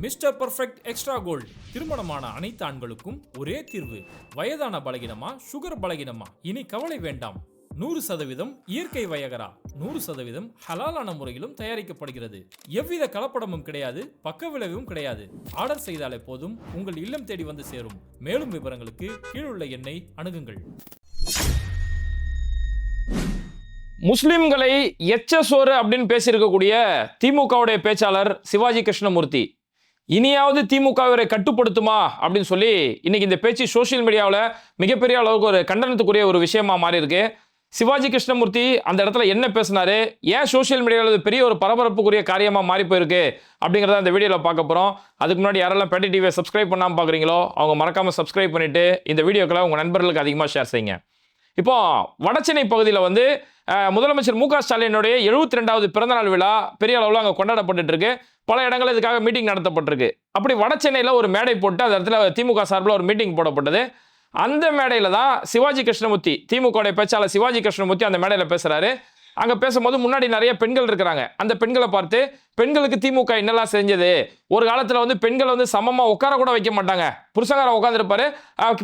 Mister perfect extra gold. திருமணமான அனைத்து ஆண்களுக்கும் ஒரே தீர்வு. வயதான பலகினமா சுகர் பலகினமா? இனி கவலை வேண்டாம். நூறு சதவீதம் இயற்கை வயகரா. நூறு சதவீதம் ஹலாலான முறையிலும் தயாரிக்கப்படுகிறது. எவ்வித கலப்படமும் கிடையாது பக்க விளைவும் கிடையாது. ஆர்டர் செய்தாலே போதும் உங்கள் இல்லம் தேடி வந்து சேரும். மேலும் விவரங்களுக்கு கீழுள்ள எண்ணை அணுகுங்கள். முஸ்லிம்களை எச்ச சோறு அப்படின்னு பேசியிருக்கக்கூடிய திமுகவுடைய பேச்சாளர் சிவாஜி கிருஷ்ணமூர்த்தி. இனியாவது திமுக இவரை கட்டுப்படுத்துமா? அப்படின்னு சொல்லி இன்னைக்கு இந்த பேச்சு சோஷியல் மீடியாவில் மிகப்பெரிய அளவுக்கு ஒரு கண்டனத்துக்குரிய ஒரு விஷயமா மாறி இருக்கு சிவாஜி கிருஷ்ணமூர்த்தி அந்த இடத்துல என்ன பேசினாரு? ஏன் சோஷியல் மீடியாவில் பெரிய ஒரு பரபரப்புக்குரிய காரியமாக மாறி போயிருக்கு? அப்படிங்கிறத அந்த வீடியோவில் பார்க்க போகிறோம் அதுக்கு முன்னாடி யாரெல்லாம் பேட்டி டிவியை சப்ஸ்கிரைப் பண்ணாமல் பார்க்குறீங்களோ அவங்க மறக்காமல் சப்ஸ்கிரைப் பண்ணிட்டு இந்த வீடியோக்களை உங்கள் நண்பர்களுக்கு அதிகமாக ஷேர் செய்யுங்க. இப்போ வடச்சென்னை பகுதியில் வந்து முதலமைச்சர் மு க ஸ்டாலினுடைய எழுபத்தி ரெண்டாவது பிறந்தநாள் விழா பெரிய அளவில் அங்கே கொண்டாடப்பட்டுட்டு இருக்கு. பல இடங்களில் இதுக்காக மீட்டிங் நடத்தப்பட்டிருக்கு. அப்படி வட சென்னையில் ஒரு மேடை போட்டு அந்த இடத்துல திமுக சார்பில் ஒரு மீட்டிங் போடப்பட்டது. அந்த மேடையில் தான் சிவாஜி கிருஷ்ணமூர்த்தி திமுகவுடைய பேச்சாளர் சிவாஜி கிருஷ்ணமூர்த்தி அந்த மேடையில் பேசுகிறாரு அங்கே பேசும்போது முன்னாடி நிறைய பெண்கள் இருக்கிறாங்க. அந்த பெண்களை பார்த்து பெண்களுக்கு திமுக என்னெல்லாம் செஞ்சது? ஒரு காலத்தில் வந்து பெண்கள் வந்து சமமாக உட்கார கூட வைக்க மாட்டாங்க. புருஷங்கார உட்காந்துருப்பாரு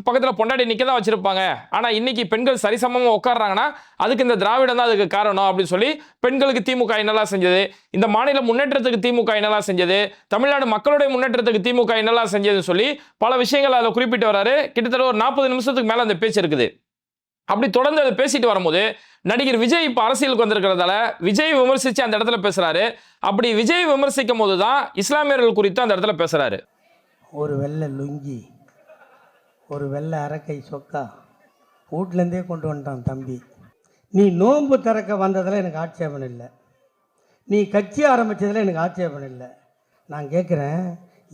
பக்கத்தில் பொண்டாடி நிற்க தான் வச்சுருப்பாங்க. ஆனால் இன்னைக்கு பெண்கள் சரிசமமாக உட்காடுறாங்கன்னா அதுக்கு இந்த திராவிடம் தான் அதுக்கு காரணம் அப்படின்னு சொல்லி பெண்களுக்கு திமுக என்னெல்லாம் செஞ்சது? இந்த மாநில முன்னேற்றத்துக்கு திமுக என்னெல்லாம் செஞ்சது? தமிழ்நாடு மக்களுடைய முன்னேற்றத்துக்கு திமுக என்னெல்லாம் செஞ்சதுன்னு சொல்லி பல விஷயங்கள் அதில் குறிப்பிட்டு வராரு. கிட்டத்தட்ட ஒரு நாற்பது நிமிஷத்துக்கு மேலே அந்த பேச்சு இருக்குது. அப்படி தொடர்ந்து அதை பேசிட்டு வரும்போது நடிகர் விஜய் இப்போ அரசியலுக்கு வந்திருக்கிறதால விஜய் விமர்சித்து அந்த இடத்துல பேசுகிறாரு அப்படி விஜய் விமர்சிக்கும் போது தான் இஸ்லாமியர்கள் குறித்து அந்த இடத்துல பேசுகிறாரு ஒரு வெள்ளை லுங்கி ஒரு வெள்ளை அரக்கை சொக்கா வீட்லேருந்தே கொண்டு வந்துட்டான் தம்பி. நீ நோன்பு திறக்க வந்ததில் எனக்கு ஆட்சேபம் இல்லை. நீ கட்சி ஆரம்பித்ததில் எனக்கு ஆட்சேபம் இல்லை. நான் கேட்குறேன்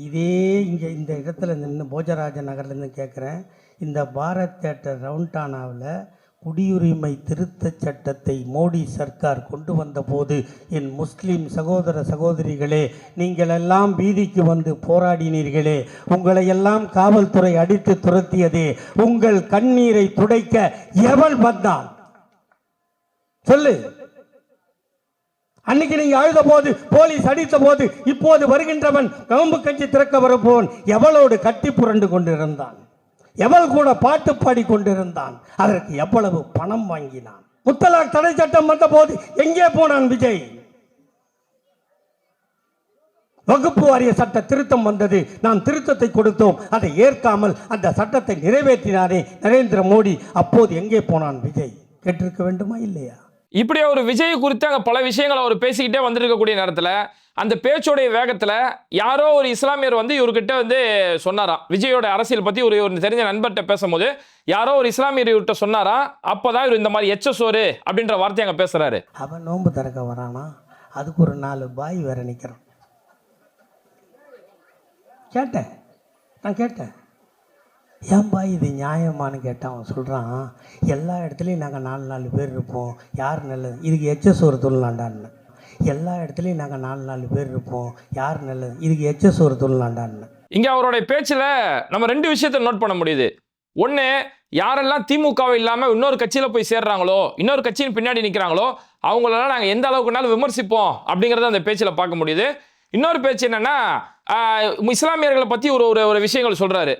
இதே இங்கே இந்த இடத்துல நின்று போஜராஜ நகர்லேருந்து கேட்குறேன் இந்த பாரத் தேட்டர் ரவுண்டானாவில் குடியுரிமை திருத்தச் சட்டத்தை மோடி சர்க்கார் கொண்டு வந்தபோது என் முஸ்லீம் சகோதர சகோதரிகளே நீங்கள் எல்லாம் வீதிக்கு வந்து போராடினீர்களே உங்களை எல்லாம் காவல்துறை அடித்து துரத்தியதே உங்கள் கண்ணீரை துடைக்க எவன் வந்தான்? சொல்லு. அன்னைக்கு நீங்க அழுத போது போலீஸ் அடித்த போது இப்போது வருகின்றவன் கம்பு கஞ்சி திறக்க வரப்போன் எவளோடு கட்டி புரண்டு கொண்டிருந்தான்? எவள் கூட பாட்டு பாடி கொண்டிருந்தான் அதற்கு எவ்வளவு பணம் வாங்கினான். முத்தலாக் தடை சட்டம் வந்த போது எங்கே போனான் விஜய்? வகுப்பு வாரிய சட்ட திருத்தம் வந்தது. நாம் திருத்தத்தை கொடுத்தோம். அதை ஏற்காமல் அந்த சட்டத்தை நிறைவேற்றினாரே நரேந்திர மோடி. அப்போது எங்கே போனான் விஜய்? கேட்டிருக்க வேண்டுமா இல்லையா? இப்படி ஒரு விஜய் குறித்து அங்கே பல விஷயங்களை அவர் பேசிக்கிட்டே வந்திருக்கக்கூடிய நேரத்தில் அந்த பேச்சோடைய வேகத்தில் யாரோ ஒரு இஸ்லாமியர் வந்து இவர்கிட்ட வந்து சொன்னாராம் விஜயோட அரசியல் பற்றி ஒரு ஒரு தெரிஞ்ச நண்பர்கிட்ட பேசும்போது யாரோ ஒரு இஸ்லாமியர் இவர்கிட்ட அப்போ தான் இவர் இந்த மாதிரி எச்ச சோறு அப்படின்ற வார்த்தையை அங்கே பேசுகிறாரு அவன் நோன்பு திறக்க வரானா? அதுக்கு ஒரு நாலு பாய் வேற நிற்கிறான் கேட்டேன். நான் கேட்டேன். ஏன்பா இது நியாயமான்னு கேட்டால் அவன் சொல்கிறான் எல்லா இடத்துலையும் நாங்கள் நாலு நாலு பேர் இருப்போம். யார் நல்லது? இதுக்கு எச்எஸ் ஒரு தொழிலாண்டான்னு. எல்லா இடத்துலையும் நாங்கள் நாலு நாலு பேர் இருப்போம். யார் நல்லது? இதுக்கு எச்எஸ் ஒரு தொழிலாண்டான்னு. இங்கே அவருடைய பேச்சில் நம்ம ரெண்டு விஷயத்தை நோட் பண்ண முடியுது. ஒன்று யாரெல்லாம் திமுகவை இல்லாமல் இன்னொரு கட்சியில் போய் சேர்றாங்களோ இன்னொரு கட்சியின் பின்னாடி நிற்கிறாங்களோ அவங்களெல்லாம் நாங்கள் எந்த அளவுக்குனாலும் விமர்சிப்போம் அப்படிங்கிறத அந்த பேச்சில் பார்க்க முடியுது. இன்னொரு பேச்சு என்னன்னா இஸ்லாமியர்களை பற்றி ஒரு ஒரு ஒரு விஷயங்கள் சொல்கிறாரு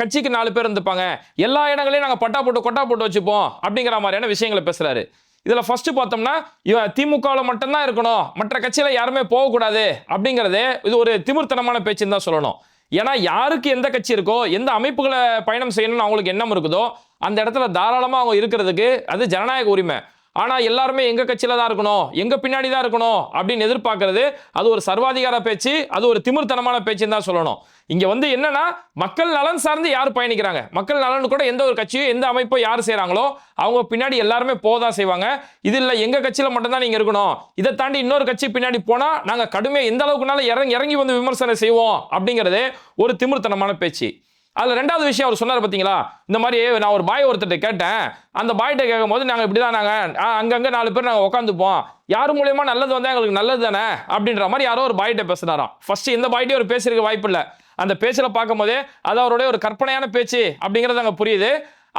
கட்சிக்கு நாலு பேர் இருந்துப்பாங்க. எல்லா இடங்களையும் நாங்கள் பட்டா போட்டு கொட்டா போட்டு வச்சுப்போம் அப்படிங்கிற மாதிரியான விஷயங்களை பேசுகிறாரு இதில் ஃபஸ்ட்டு பார்த்தோம்னா இவன் திமுகவில் மட்டும்தான் இருக்கணும். மற்ற கட்சியில் யாருமே போகக்கூடாது அப்படிங்கிறதே இது ஒரு திமிர்த்தனமான பேச்சுன்னு தான் சொல்லணும். ஏன்னா யாருக்கு எந்த கட்சி இருக்கோ எந்த அமைப்புகளை பயணம் செய்யணும்னு அவங்களுக்கு எண்ணம் இருக்குதோ அந்த இடத்துல தாராளமாக அவங்க இருக்கிறதுக்கு அது ஜனநாயக உரிமை. ஆனால் எல்லாருமே எங்கள் கட்சியில் தான் இருக்கணும் எங்கள் பின்னாடி தான் இருக்கணும் அப்படின்னு எதிர்பார்க்கறது அது ஒரு சர்வாதிகார பேச்சு அது ஒரு திமிர்த்தனமான பேச்சுன்னு தான் சொல்லணும். இங்கே வந்து என்னன்னா மக்கள் நலன் சார்ந்து யார் பயணிக்கிறாங்க? மக்கள் நலன் கூட எந்த ஒரு கட்சியும் எந்த அமைப்போ யார் செய்கிறாங்களோ அவங்க பின்னாடி எல்லாருமே போதான் செய்வாங்க. இது இல்லை எங்கள் கட்சியில் மட்டும்தான் நீங்கள் இருக்கணும். இதை தாண்டி இன்னொரு கட்சி பின்னாடி போனால் நாங்கள் கடுமையாக எந்த அளவுக்குனாலும் இறங்கி இறங்கி வந்து விமர்சனம் செய்வோம் அப்படிங்கிறது ஒரு திமிர்த்தனமான பேச்சு. அதில் ரெண்டாவது விஷயம் அவர் சொன்னார் பார்த்தீங்களா இந்த மாதிரி நான் ஒரு பாய் ஒருத்தர்கிட்ட கேட்டேன். அந்த பாய்கிட்ட கேட்கும்போது நாங்கள் இப்படி தான் நாங்கள் அங்கங்கே நாலு பேர் நாங்கள் உட்காந்துப்போம் யார் மூலயமா நல்லது வந்தால் எங்களுக்கு நல்லது தானே? அப்படின்ற மாதிரி யாரோ ஒரு பாய்கிட்ட பேசுனாராம். ஃபர்ஸ்ட் இந்த பாய்கிட்டே அவர் பேசுறதுக்கு வாய்ப்பு இல்லை. அந்த பேச்சில் பார்க்கும்போதே அது அவருடைய ஒரு கற்பனையான பேச்சு அப்படிங்கிறது அங்கே புரியுது.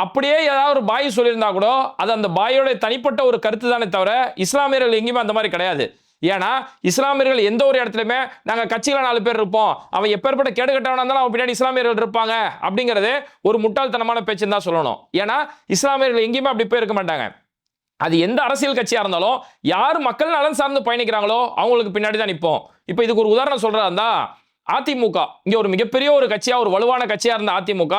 அப்படியே ஏதாவது ஒரு பாய் சொல்லியிருந்தா கூட அது அந்த பாயோட தனிப்பட்ட ஒரு கருத்து தானே தவிர இஸ்லாமியர்கள் எங்கேயுமே அந்த மாதிரி கிடையாது. ஏன்னா இஸ்லாமியர்கள் எந்த ஒரு இடத்துலையுமே நாங்கள் கட்சியில் நாலு பேர் இருப்போம். அவன் எப்பேற்பட்ட கேடு கட்டவனா இருந்தாலும் அவன் பின்னாடி இஸ்லாமியர்கள் இருப்பாங்க. அப்படிங்கிறது ஒரு முட்டாள்தனமான பேச்சுன்னு தான் சொல்லணும். ஏன்னா இஸ்லாமியர்கள் எங்கேயுமே அப்படி போயிருக்க மாட்டாங்க. அது எந்த அரசியல் கட்சியாக இருந்தாலும் யார் மக்கள் நலன் சார்ந்து பயணிக்கிறாங்களோ அவங்களுக்கு பின்னாடி தான் நிற்போம். இப்போ இதுக்கு ஒரு உதாரணம் சொல்கிறதா இருந்தால் அதிமுக. இங்கே ஒரு மிகப்பெரிய ஒரு கட்சியாக ஒரு வலுவான கட்சியாக இருந்த அதிமுக.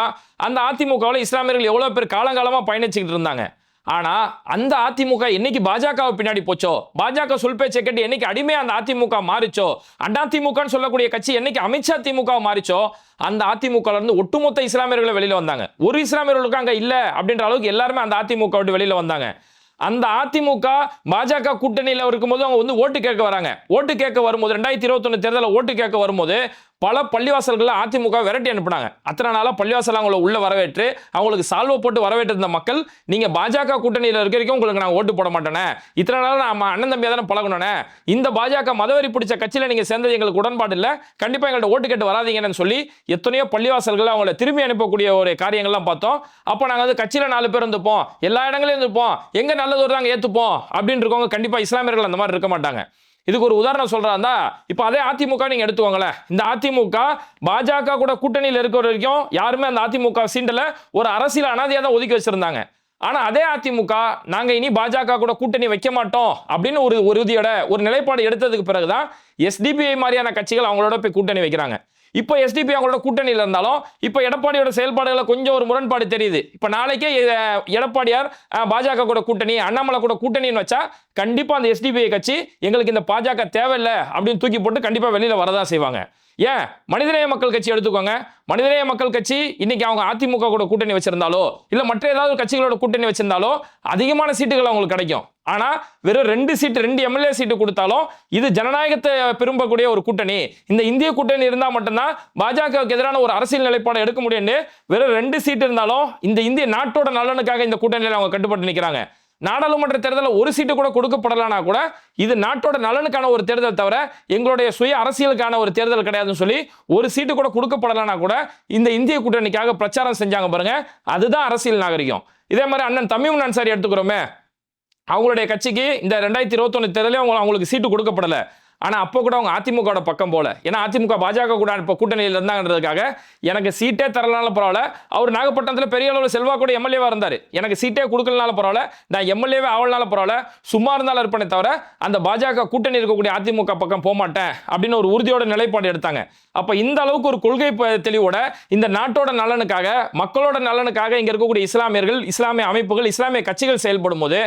அந்த அதிமுகவில் இஸ்லாமியர்கள் எவ்வளோ பேர் காலங்காலமாக பயணிச்சுக்கிட்டு இருந்தாங்க. ஆனால் அந்த அதிமுக என்னைக்கு பாஜகவை பின்னாடி போச்சோ? பாஜக சொல் பேச்சை கேட்டு என்னைக்கு அடிமையா அந்த அதிமுக மாறிச்சோ? அதிமுகன்னு சொல்லக்கூடிய கட்சி என்னைக்கு அமித்ஷா திமுக மாறிச்சோ? அந்த அதிமுக இருந்து ஒட்டுமொத்த இஸ்லாமியர்களை வெளியில வந்தாங்க. ஒரு இஸ்லாமியர்களுக்கு அங்க இல்ல அப்படின்ற அளவுக்கு எல்லாருமே அந்த அதிமுக விட்டு வெளியில வந்தாங்க. அந்த அதிமுக பாஜக கூட்டணியில் இருக்கும்போது அவங்க வந்து ஓட்டு கேட்க வராங்க. ஓட்டு கேட்க வரும்போது ரெண்டாயிரத்தி இருபத்தொன்னு தேர்தலில் ஓட்டு கேட்க வரும்போது பல பள்ளிவாசல்களில் அதிமுக விரட்டி அனுப்புனாங்க. அத்தனை நாளாக பள்ளிவாசல் அவங்கள உள்ள வரவேற்று அவங்களுக்கு சால்வை போட்டு வரவேற்று இருந்த மக்கள் நீங்க பாஜக கூட்டணியில் இருக்க வரைக்கும் உங்களுக்கு நான் ஓட்டு போட மாட்டேனே இத்தனை நாள் நம்ம அண்ணன் தம்பியாக தானே பழகணுனே இந்த பாஜக மதவெறி பிடிச்ச கட்சியில் நீங்கள் சேர்ந்தது எங்களுக்கு உடன்பாடு இல்லை. கண்டிப்பாக எங்கள்கிட்ட ஓட்டு கேட்டு வராதீங்கன்னு சொல்லி எத்தனையோ பள்ளிவாசல்கள் அவங்கள திரும்பி அனுப்பக்கூடிய ஒரு காரியங்கள்லாம் பார்த்தோம். அப்போ நாங்கள் வந்து கட்சியில் நாலு பேர் இருந்துப்போம். எல்லா இடங்களையும் இருந்துப்போம். எங்கே நல்லது ஒரு நாங்கள் ஏற்றுப்போம் அப்படின்னு இருக்கவங்க கண்டிப்பாக இஸ்லாமியர்கள் அந்த மாதிரி இருக்க மாட்டாங்க. இதுக்கு ஒரு உதாரணம் சொல்கிறாந்தா இப்போ அதே அதிமுக நீங்கள் எடுத்துக்கோங்களேன். இந்த அதிமுக பாஜக கூட கூட்டணியில் இருக்கிற வரைக்கும் யாருமே அந்த அதிமுக சீண்டில் ஒரு அரசியல் அனாதையாக தான் ஒதுக்கி வச்சிருந்தாங்க. ஆனால் அதே அதிமுக நாங்கள் இனி பாஜக கூட கூட்டணி வைக்க மாட்டோம் அப்படின்னு ஒரு உறுதியோட ஒரு நிலைப்பாடு எடுத்ததுக்கு பிறகு தான் எஸ்டிபிஐ மாதிரியான கட்சிகள் அவங்களோட போய் கூட்டணி வைக்கிறாங்க. இப்போ எஸ்டிபி அவங்களோட கூட்டணியில் இருந்தாலும் இப்போ எடப்பாடியோட செயல்பாடுகளை கொஞ்சம் ஒரு முரண்பாடு தெரியுது. இப்போ நாளைக்கே எடப்பாடியார் பாஜக கூட கூட்டணி அண்ணாமலை கூட கூட்டணின்னு வச்சா கண்டிப்பாக அந்த எஸ்டிபிஐ கட்சி எங்களுக்கு இந்த பாஜக தேவையில்லை அப்படின்னு தூக்கி போட்டு கண்டிப்பாக வெளியில் வரதான் செய்வாங்க. ஏன்? மனிதநேய மக்கள் கட்சி எடுத்துக்கோங்க. மனிதநேய மக்கள் கட்சி இன்னைக்கு அவங்க அதிமுக கூட கூட்டணி வச்சிருந்தாலோ இல்ல மற்ற ஏதாவது கட்சிகளோட கூட்டணி வச்சிருந்தாலோ அதிகமான சீட்டுகள் அவங்களுக்கு கிடைக்கும். ஆனா வெறும் ரெண்டு சீட்டு ரெண்டு எம்எல்ஏ சீட்டு கொடுத்தாலும் இது ஜனநாயகத்தை விரும்பக்கூடிய ஒரு கூட்டணி. இந்த இந்திய கூட்டணி இருந்தா மட்டும்தான் பாஜகவுக்கு எதிரான ஒரு அரசியல் நிலைப்பாடு எடுக்க முடியும்னு வெறும் ரெண்டு சீட்டு இருந்தாலும் இந்த இந்திய நாட்டோட நலனுக்காக இந்த கூட்டணியில் அவங்க கட்டுப்பட்டு நிற்கிறாங்க நாடாளுமன்ற தேர்தலில் ஒரு சீட்டு கூட கொடுக்கப்படலனா கூட இது நாட்டோட நலனுக்கான ஒரு தேர்தல் தவிர எங்களுடைய சுய அரசியலுக்கான ஒரு தேர்தல் கிடையாதுன்னு சொல்லி ஒரு சீட்டு கூட கொடுக்கப்படலனா கூட இந்த இந்திய கூட்டணிக்காக பிரச்சாரம் செஞ்சாங்க பாருங்க. அதுதான் அரசியல் நாகரிகம். இதே மாதிரி அண்ணன் தமிழ் அன்சாரி எடுத்துக்கிறோமே. அவங்களுடைய கட்சிக்கு இந்த ரெண்டாயிரத்தி இருபத்தொன்னு தேர்தலே அவங்க அவங்களுக்கு சீட்டு கொடுக்கப்படலை. ஆனால் அப்போ கூட அவங்க அதிமுகவோட பக்கம் போல. ஏன்னா அதிமுக பாஜக கூட இப்போ கூட்டணியில் இருந்தாங்கன்றதுக்காக எனக்கு சீட்டே தரலனால பரவாயில்ல. அவர் நாகப்பட்டினத்தில் பெரிய அளவில் செல்வா கூட எம்எல்ஏவாக இருந்தார். எனக்கு சீட்டே கொடுக்கலனால பரவாயில்ல. நான் எம்எல்ஏவே ஆவலனாலும் பரவாயில்ல. சும்மா இருந்தாலும் இருப்பேனே தவிர அந்த பாஜக கூட்டணி இருக்கக்கூடிய அதிமுக பக்கம் போக மாட்டேன் அப்படின்னு ஒரு உறுதியோட நிலைப்பாடு எடுத்தாங்க. அப்போ இந்த அளவுக்கு ஒரு கொள்கை தெளிவோட இந்த நாட்டோட நலனுக்காக மக்களோட நலனுக்காக இங்கே இருக்கக்கூடிய இஸ்லாமியர்கள் இஸ்லாமிய அமைப்புகள் இஸ்லாமிய கட்சிகள் செயல்படும் போது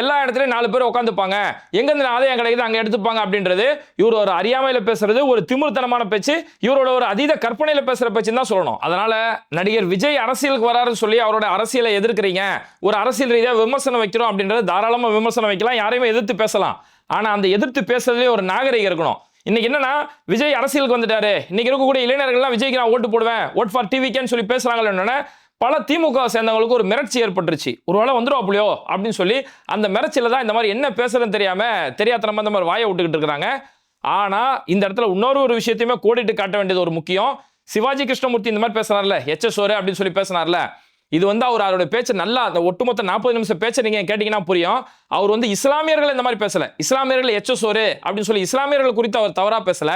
எல்லா இடத்துலையும் நாலு பேர் உட்காந்துப்பாங்க எங்கேருந்து ஆதாயம் கிடைக்குது அங்கே எடுத்துப்பாங்க அப்படின்றது இவர் ஒரு அறியாமையில் பேசுறது ஒரு திமிர்த்தனமான பேச்சு இவரோட ஒரு அதீத கற்பனையில் பேசுகிற பேச்சுன்னு தான் சொல்லணும். அதனால நடிகர் விஜய் அரசியலுக்கு வராருன்னு சொல்லி அவரோட அரசியலை எதிர்க்கிறீங்க. ஒரு அரசியல் ரீதியாக விமர்சனம் வைக்கிறோம் அப்படின்றது தாராளமாக விமர்சனம் வைக்கலாம் யாரையுமே எதிர்த்து பேசலாம். ஆனால் அந்த எதிர்த்து பேசுறதுலேயே ஒரு நாகரிகம் இருக்கணும். இன்னைக்கு என்னன்னா விஜய் அரசியலுக்கு வந்துட்டாரு. இன்னைக்கு இருக்கக்கூடிய இளைஞர்கள்லாம் விஜய்க்கு நான் ஓட்டு போடுவேன் ஓட் ஃபார் டிவிக்கேன்னு சொல்லி பேசுறாங்களே பல திமுக சேர்ந்தவங்களுக்கு ஒரு மிரட்சி ஏற்பட்டுருச்சு. ஒரு வேளை வந்துருவாப்புலையோ அப்படின்னு சொல்லி அந்த மிரட்சியில் தான் இந்த மாதிரி என்ன பேசுகிறேன்னு தெரியாமல் தெரியாதனமா இந்த மாதிரி வாயை விட்டுக்கிட்டு இருக்கிறாங்க. ஆனால் இந்த இடத்துல இன்னொரு ஒரு விஷயத்தையுமே கோடிட்டு காட்ட வேண்டியது ஒரு முக்கியம். சிவாஜி கிருஷ்ணமூர்த்தி இந்த மாதிரி பேசுறாருல எச்எஸ்ஓரு அப்படின்னு சொல்லி பேசினார்ல. இது வந்து அவர் அவருடைய பேச்சு நல்லா அந்த ஒட்டுமொத்த நாற்பது நிமிஷம் பேச்சு நீங்க கேட்டீங்கன்னா புரியும். அவர் வந்து இஸ்லாமியர்கள் இந்த மாதிரி பேசல. இஸ்லாமியர்கள் எச்எஸ்ஓரு அப்படின்னு சொல்லி இஸ்லாமியர்கள் குறித்து அவர் தவறா பேசல.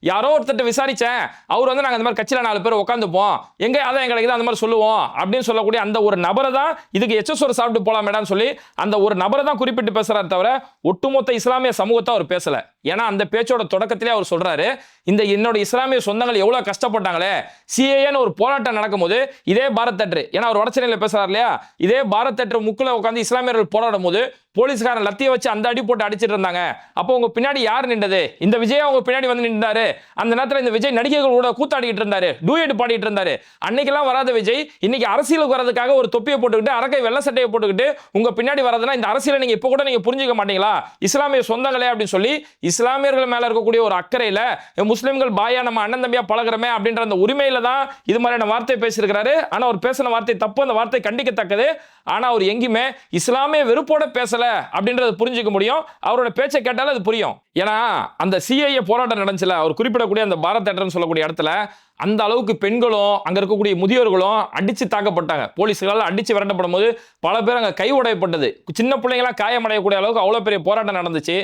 யாரோ ஒருத்தர்கிட்ட விசாரிச்சேன். அவர் வந்து நாங்கள் அந்த மாதிரி கட்சியில் நாலு பேர் உட்காந்துப்போம் எங்க அதான் எங்களுக்கு அந்த மாதிரி சொல்லுவோம். அப்படின்னு சொல்லக்கூடிய அந்த ஒரு நபரை தான் இதுக்கு எச்எஸ்ஓர் சாப்பிட்டு போகலாம் மேடான்னு சொல்லி அந்த ஒரு நபரை தான் குறிப்பிட்டு பேசுறாரு தவிர ஒட்டுமொத்த இஸ்லாமிய சமூகத்தை அவர் பேசல. ஏன்னா அந்த பேச்சோட தொடக்கத்திலே அவர் சொல்றாரு இந்த என்னோட இஸ்லாமிய சொந்தங்கள் எவ்வளோ கஷ்டப்பட்டாங்களே. சிஏன்னு ஒரு போராட்டம் நடக்கும்போது இதே பாரத் தட்டு. ஏன்னா அவர் வடச்சென்னையில் பேசுறாரு இல்லையா? இதே பாரத் தட்டு முக்கில் உட்காந்து இஸ்லாமியர்கள் போராடும் போது போலீஸ்காரன் லத்தியை வச்சு அந்த அடி போட்டு அடிச்சிட்டு இருந்தாங்க. அப்போ உங்க பின்னாடி யார் நின்றது? இந்த விஜய் அவங்க பின்னாடி வந்து நின்றாரு. அந்த நேரத்தில் இந்த விஜய் நடிகைகள் கூட கூத்தாடிக்கிட்டு இருந்தாரு. டூயட் பாடிட்டு இருந்தாரு. அன்னைக்கெல்லாம் வராத விஜய் இன்னைக்கு அரசியலுக்கு வரதுக்காக ஒரு தொப்பியை போட்டுக்கிட்டு அரக்கை வெள்ள சட்டையை போட்டுக்கிட்டு உங்க பின்னாடி வரதுன்னா இந்த அரசியலை நீங்க இப்போ கூட நீங்க புரிஞ்சுக்க மாட்டீங்களா? இஸ்லாமிய சொந்தங்களே அப்படின்னு சொல்லி இஸ்லாமியர்கள் மேல இருக்கக்கூடிய ஒரு அக்கறையில முஸ்லிம்கள் பாயா நம்ம அண்ணன் தம்பியா பழகிறோமே அப்படின்ற அந்த உரிமையில தான் இது மாதிரியான வார்த்தை பேசியிருக்கிறாரு. ஆனா அவர் பேசின வார்த்தை தப்பு அந்த வார்த்தை கண்டிக்கத்தக்கது. ஆனா அவர் எங்கேயுமே இஸ்லாமிய வெறுப்போட பேசல. அப்படின்றத புரிஞ்சுக்க முடியும். அவரோட பேச்சை கேட்டாலும் அது புரியும். ஏன்னா அந்த சிஐஏ போராட்டம் நடந்துச்சுல அவர் குறிப்பிடக்கூடிய அந்த பாரத் தேட்டர்னு சொல்லக்கூடிய இடத்துல அந்த அளவுக்கு பெண்களும் அங்கே இருக்கக்கூடிய முதியோர்களும் அடித்து தாக்கப்பட்டாங்க. போலீஸ்களால் அடித்து விரட்டப்படும் போது பல பேர் அங்கே கை உடையப்பட்டது சின்ன பிள்ளைங்களாம் காயமடையக்கூடிய அளவுக்கு அவ்வளோ பெரிய போராட்டம் நடந்துச்சு.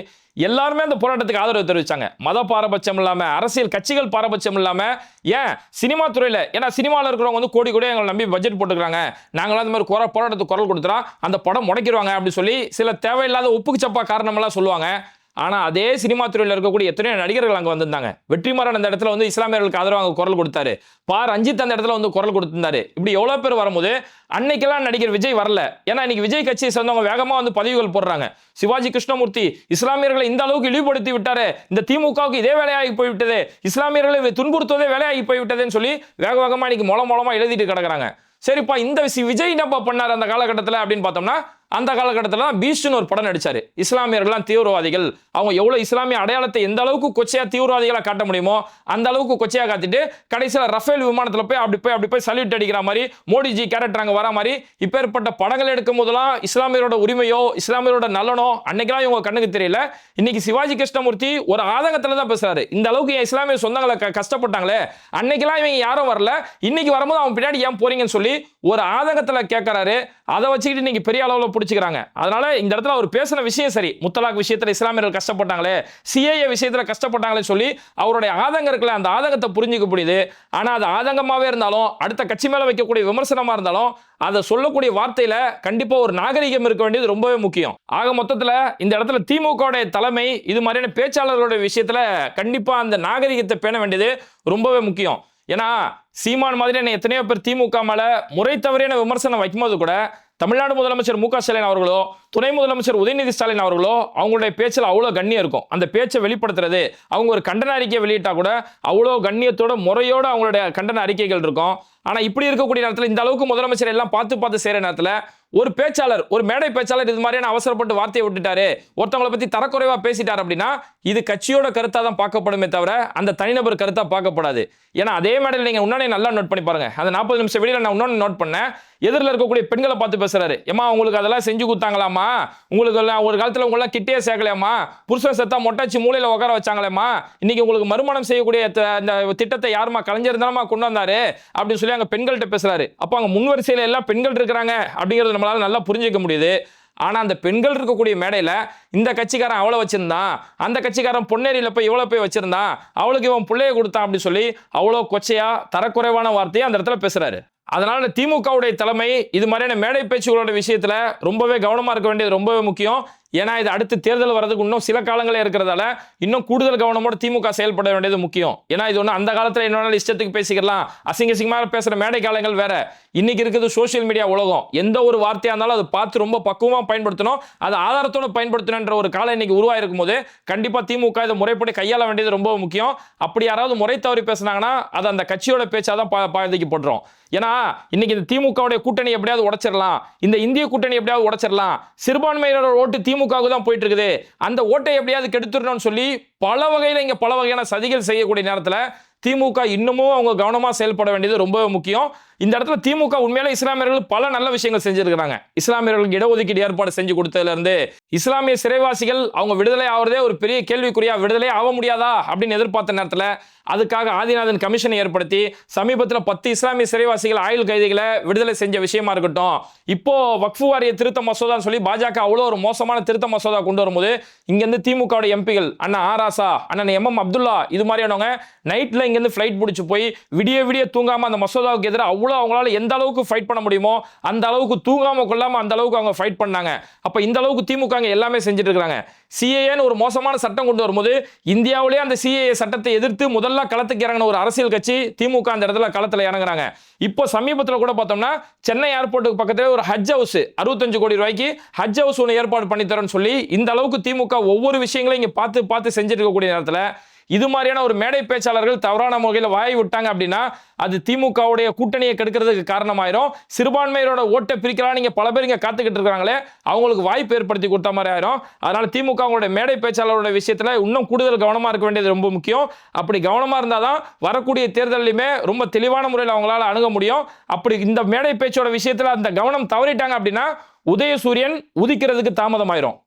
எல்லாருமே அந்த போராட்டத்துக்கு ஆதரவு தெரிவித்தாங்க மத பாரபட்சம் இல்லாமல் அரசியல் கட்சிகள் பாரபட்சம் இல்லாமல் ஏன் சினிமா துறையில் ஏன்னா சினிமாவில் இருக்கிறவங்க வந்து கோடி கோடி எங்களை நம்பி பட்ஜெட் போட்டுக்கிறாங்க. நாங்களாம் அந்த மாதிரி குரல் போராட்டத்துக்கு குரல் கொடுத்துறோம் அந்த படம் முடக்கிடுவாங்க அப்படின்னு சொல்லி சில தேவையில்லாத ஒப்புக்கு சப்பா காரணமெல்லாம் சொல்லுவாங்க. ஆனால் அதே சினிமா துறையில் இருக்கக்கூடிய எத்தனையோ நடிகர்கள் அங்கே வந்திருந்தாங்க. வெற்றிமாறன் அந்த இடத்துல வந்து இஸ்லாமியர்களுக்கு ஆதரவாக குரல் கொடுத்தாரு. பா. ரஞ்சித் அந்த இடத்துல வந்து குரல் கொடுத்திருந்தாரு. இப்படி எவ்வளோ பேர் வரும்போது அன்னைக்கெல்லாம் நடிகர் விஜய் வரல. ஏன்னா இன்னைக்கு விஜய் கட்சியை சேர்ந்தவங்க வேகமாக வந்து பதிவுகள் போடுறாங்க. சிவாஜி கிருஷ்ணமூர்த்தி இஸ்லாமியர்களை இந்த அளவுக்கு இழிவுபடுத்தி விட்டாரு. இந்த திமுகவுக்கு இதே வேலையாகி போய்விட்டது. இஸ்லாமியர்களை துன்புறுத்துவதே வேலையாகி போய்விட்டதுன்னு சொல்லி வேக வேகமாக இன்னைக்கு மூலம் மூலமாக எழுதிட்டு கிடக்குறாங்க. சரிப்பா இந்த விஜய் என்னப்பா பண்ணார் அந்த காலகட்டத்தில் அப்படின்னு பார்த்தோம்னா அந்த காலகட்டத்தில் தான் பீஸ்ட்னு ஒரு படம் நடித்தார் இஸ்லாமியர்கள்லாம் தீவிரவாதிகள். அவங்க எவ்வளோ இஸ்லாமிய அடையாளத்தை எந்த அளவுக்கு கொச்சையா தீவிரவாதிகளாக காட்ட முடியுமோ அந்த அளவுக்கு கொச்சையாக காத்திட்டு கடைசியில் ரஃபேல் விமானத்தில் போய் அப்படி போய் அப்படி போய் சல்யூட் அடிக்கிற மாதிரி மோடிஜி கேரக்டர் அங்கே வர மாதிரி இப்பேற்பட்ட படங்கள் எடுக்கும் போதெல்லாம் இஸ்லாமியரோட உரிமையோ இஸ்லாமியரோட நலனோ அன்னைக்கெல்லாம் இவங்க கண்ணுக்கு தெரியல. இன்னைக்கு சிவாஜி கிருஷ்ணமூர்த்தி ஒரு ஆதங்கத்தில் தான் பேசுகிறாரு இந்த அளவுக்கு என் இஸ்லாமிய சொந்தங்களை க- கஷ்டப்பட்டாங்களே. அன்னைக்கெல்லாம் இவங்க யாரும் வரல. இன்னைக்கு வரும்போது அவன் பின்னாடி ஏன் போறீங்கன்னு சொல்லி ஒரு ஆதங்கத்தில் கேட்கறாரு அதை வச்சுக்கிட்டு இன்னைக்கு பெரிய அளவில் பிடிச்சிக்கிறாங்க. அதனால இந்த இடத்துல அவர் பேசின விஷயம் சரி. முத்தலாக் விஷயத்தில் இஸ்லாமியர்கள் கஷ்டப்பட்டாங்களே சிஏஏ விஷயத்தில் கஷ்டப்பட்டாங்களே சொல்லி அவருடைய ஆதங்கம் இருக்குல்ல அந்த ஆதங்கத்தை புரிஞ்சுக்க முடியுது. ஆனால் அது ஆதங்கமாகவே இருந்தாலும் அடுத்த கட்சி மேலே வைக்கக்கூடிய விமர்சனமாக இருந்தாலும் அதை சொல்லக்கூடிய வார்த்தையில கண்டிப்பா ஒரு நாகரிகம் இருக்க வேண்டியது ரொம்பவே முக்கியம். ஆக மொத்தத்துல இந்த இடத்துல திமுகவுடைய தலைமை இது மாதிரியான பேச்சாளர்களுடைய விஷயத்துல கண்டிப்பா அந்த நாகரிகத்தை பேண வேண்டியது ரொம்பவே முக்கியம். ஏன்னா சீமான் மாதிரியான எத்தனையோ பேர் திமுக மேல முறை தவறியான விமர்சனம் வைக்கும்போது கூட தமிழ்நாடு முதலமைச்சர் மு க ஸ்டாலின் அவர்களோ துணை முதலமைச்சர் உதயநிதி ஸ்டாலின் அவர்களோ அவங்களுடைய பேச்சில் அவ்வளோ கண்ணியம் இருக்கும். அந்த பேச்சை வெளிப்படுத்துறது அவங்க ஒரு கண்டன அறிக்கையை வெளியிட்டால் கூட அவ்வளோ கண்ணியத்தோட முறையோடு அவங்களுடைய கண்டன அறிக்கைகள் இருக்கும். ஆனால் இப்படி இருக்கக்கூடிய நேரத்தில் இந்த அளவுக்கு முதலமைச்சர் எல்லாம் பார்த்து பார்த்து செய்கிற நேரத்தில் ஒரு பேச்சாளர் ஒரு மேடை பேச்சாளர் இது மாதிரியான அவசரப்பட்டு வார்த்தையை விட்டுட்டாரு ஒருத்தவங்களை பற்றி தரக்குறைவாக பேசிட்டார் அப்படின்னா இது கட்சியோட கருத்தாக தான் பார்க்கப்படுமே தவிர அந்த தனிநபர் கருத்தாக பார்க்கப்படாது. ஏன்னா அதே மேடையில் நீங்கள் உன்னே நல்லா நோட் பண்ணி பாருங்க. அந்த நாற்பது நிமிஷம் வெளியில் நான் இன்னொன்று நோட் பண்ணேன். எதிரில் இருக்கக்கூடிய பெண்களை பார்த்து பேசுறாரு. ஏமா அவங்களுக்கு அதெல்லாம் செஞ்சு கொடுத்தாங்களாமா உங்களுக்கு எல்லாம் ஒரு காலத்தில் உங்களெல்லாம் கிட்டே சேர்க்கலையாம்மா? புருஷன் செத்தா மொட்டாச்சி மூலையில் உட்கார வச்சாங்களேம்மா? இன்னைக்கு உங்களுக்கு மறுமணம் செய்யக்கூடிய த- அந்த திட்டத்தை யாருமா கலைஞர் கொண்டு வந்தாரு? அப்படின்னு சொல்லி அங்கே பெண்கள்கிட்ட பேசுறாரு. அப்போ அங்கே முன்வரிசையில் எல்லாம் பெண்கள் இருக்கிறாங்க அப்படிங்கிறது நம்மளால நல்லா புரிஞ்சிக்க முடியுது. ஆனால் அந்த பெண்கள் இருக்கக்கூடிய மேடையில் இந்த கட்சிக்காரன் அவளை வச்சுருந்தான். அந்த கட்சிக்காரன் பொன்னேரியில் போய் இவ்வளோ போய் வச்சுருந்தான். அவளுக்கு இவன் பிள்ளைய கொடுத்தான் அப்படின்னு சொல்லி அவ்வளோ கொச்சையாக தரக்குறைவான வார்த்தையை அந்த இடத்துல பேசுகிறாரு அதனால திமுகவுடைய தலைமை இது மாதிரியான மேடை பேச்சுகளோட விஷயத்துல ரொம்பவே கவனமா இருக்க வேண்டியது ரொம்பவே முக்கியம். ஏன்னா இது அடுத்து தேர்தல் வரதுக்கு இன்னும் சில காலங்களே இருக்கிறதால இன்னும் கூடுதல் கவனமோட திமுக செயல்பட வேண்டியது முக்கியம். ஏன்னா இது ஒன்று அந்த காலத்தில் என்ன இஷ்டத்துக்கு பேசிக்கலாம். அசிங்க அசிங்கமாக பேசுகிற மேடை காலங்கள் வேற. இன்னைக்கு இருக்குது சோஷியல் மீடியா உலகம். எந்த ஒரு வார்த்தையாக இருந்தாலும் அதை பார்த்து ரொம்ப பக்குவமாக பயன்படுத்தணும். அதை ஆதாரத்தோட பயன்படுத்தணுன்ற ஒரு காலம் இன்னைக்கு உருவாயிருக்கும் போது கண்டிப்பாக திமுக இதை முறைப்படி கையாள வேண்டியது ரொம்ப முக்கியம். அப்படி யாராவது முறை தவறி பேசுனாங்கன்னா அது அந்த கட்சியோட பேச்சாக தான் பா பாதிக்கப்படுறோம் ஏன்னா இன்னைக்கு இந்த திமுகவுடைய கூட்டணி எப்படியாவது உடைச்சிடலாம் இந்த இந்திய கூட்டணி எப்படியாவது உடைச்சிடலாம் சிறுபான்மையினரோட ஓட்டு திமுகவுக்கு தான் போயிட்டு இருக்குது அந்த ஓட்டை எப்படியாவது கெடுத்துடணும்னு சொல்லி பல வகையில் இங்கே பல வகையான சதிகள் செய்யக்கூடிய நேரத்தில் திமுக இன்னமும் அவங்க கவனமாக செயல்பட வேண்டியது ரொம்ப முக்கியம். இந்த இடத்துல திமுக உண்மையில இஸ்லாமியர்கள் பல நல்ல விஷயங்கள் செஞ்சிருக்கிறாங்க. இஸ்லாமியர்களுக்கு இடஒதுக்கீடு ஏற்பாடு செஞ்சு கொடுத்ததுல இருந்து இஸ்லாமிய சிறைவாசிகள் அவங்க விடுதலை ஆகிறதே ஒரு பெரிய கேள்விக்குறியா விடுதலை ஆக முடியாதா அப்படின்னு எதிர்பார்த்த நேரத்தில் அதுக்காக ஆதிநாதன் கமிஷனை ஏற்படுத்தி சமீபத்தில் பத்து இஸ்லாமிய சிறைவாசிகள் ஆயுள் கைதிகளை விடுதலை செஞ்ச விஷயமா இருக்கட்டும். இப்போ வக்ஃபு வாரிய திருத்த மசோதான்னு சொல்லி பாஜக அவ்வளோ ஒரு மோசமான திருத்த மசோதா கொண்டு வரும்போது இங்கேருந்து திமுகவோட எம்பிகள் அண்ணா ஆராசா அண்ணன் எம். எம். அப்துல்லா இது மாதிரியானவங்க நைட்டில் இங்கேருந்து ஃப்ளைட் பிடிச்சி போய் விடிய விடிய தூங்காமல் அந்த மசோதாவுக்கு எதிராக அவ்வளோ அவங்களால எந்த அளவுக்கு ஃபைட் பண்ண முடியுமோ அந்த அளவுக்கு தூங்காமல் கொள்ளாமல் அந்த அளவுக்கு அவங்க ஃபைட் பண்ணாங்க. அப்போ இந்த அளவுக்கு திமுக எல்லாமே செஞ்சுட்டு இருக்கிறாங்க சிஏஏன்னு ஒரு மோசமான சட்டம் கொண்டு வரும்போது இந்தியாவிலே அந்த சிஏஏ சட்டத்தை எதிர்த்து முதல்ல களத்துக்கு இறங்கின ஒரு அரசியல் கட்சி திமுக அந்த இடத்துல களத்தில் இறங்குறாங்க. இப்போ சமீபத்தில் கூட பார்த்தோம்னா சென்னை ஏர்போர்ட்டுக்கு பக்கத்தில் ஒரு ஹஜ் ஹவுஸ் அறுபத்தஞ்சு கோடி ரூபாய்க்கு ஹஜ் ஹவுஸ் ஒன்று ஏற்பாடு பண்ணி தரோன்னு சொல்லி இந்த அளவுக்கு திமுக ஒவ்வொரு விஷயங்களையும் இங்கே பார்த்து பார்த்து செஞ்சுட்டு இருக்கக்கூடிய நேரத்தில் இது மாதிரியான ஒரு மேடை பேச்சாளர்கள் தவறான முறையில் வாய் விட்டாங்க அப்படின்னா அது திமுகவுடைய கூட்டணியை கெடுக்கிறதுக்கு காரணமாயிரும். சிறுபான்மையரோட ஓட்டை பிரிக்கலாம் நீங்கள் பல பேர் இங்கே காத்துக்கிட்டு இருக்காங்களே அவங்களுக்கு வாய்ப்பு ஏற்படுத்தி கொடுத்த மாதிரி ஆயிரும். அதனால் திமுக அவங்களுடைய மேடை பேச்சாளரோட விஷயத்தில் இன்னும் கூடுதல் கவனமாக இருக்க வேண்டியது ரொம்ப முக்கியம். அப்படி கவனமாக இருந்தால் தான் வரக்கூடிய தேர்தலையுமே ரொம்ப தெளிவான முறையில் அவங்களால அணுக முடியும். அப்படி இந்த மேடை பேச்சோட விஷயத்தில் அந்த கவனம் தவறிட்டாங்க அப்படின்னா உதயசூரியன் உதிக்கிறதுக்கு தாமதமாயிரும்.